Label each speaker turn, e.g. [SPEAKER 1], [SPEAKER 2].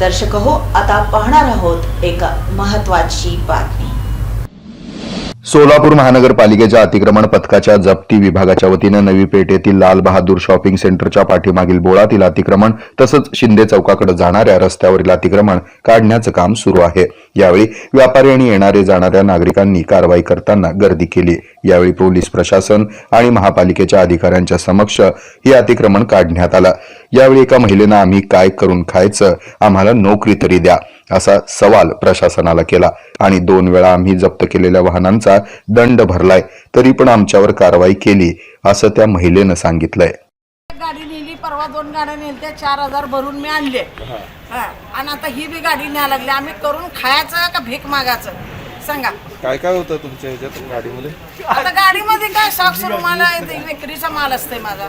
[SPEAKER 1] दर्शक हो आता पाहणार आहोत एक महत्वाची बातमी.
[SPEAKER 2] सोलापूर महानगरपालिकेच्या अतिक्रमण पथकाच्या जप्ती विभागाच्या वतीनं नवी पेठ येथील लाल बहादूर शॉपिंग सेंटरच्या पाठीमागील बोळातील अतिक्रमण तसंच शिंदे चौकाकडे जाणाऱ्या रस्त्यावरील अतिक्रमण काढण्याचं काम सुरू आहे. यावेळी व्यापारी आणि येणारे जाणाऱ्या नागरिकांनी कारवाई करताना गर्दी केली. यावेळी पोलीस प्रशासन आणि महापालिकेच्या अधिकाऱ्यांच्या समक्ष हे अतिक्रमण काढण्यात आलं. यावेळी एका महिलेनं आम्ही काय करून खायचं? आम्हाला नोकरी तरी द्या असा सवाल प्रशासनाला केला. आणि दोन वेळा आम्ही जप्त केलेल्या वाहनांचा दंड भरलाय तरी पण आमच्यावर कारवाई केली असं त्या महिलेनं सांगितलंय.
[SPEAKER 3] गाडी नेली परवा दोन गाड्या नेलत्या चार हजार भरून मी आणले. हा. आणि आता ही बी गाडी न्याय लागली. आम्ही करून खायचं का भीक मागायचं? सांगा.
[SPEAKER 4] काय काय होतं तुमच्या ह्याच्यात गाडीमध्ये?
[SPEAKER 3] आता गाडीमध्ये काय सॉक्स रुमाल विक्रीचा माल असतंय माझा.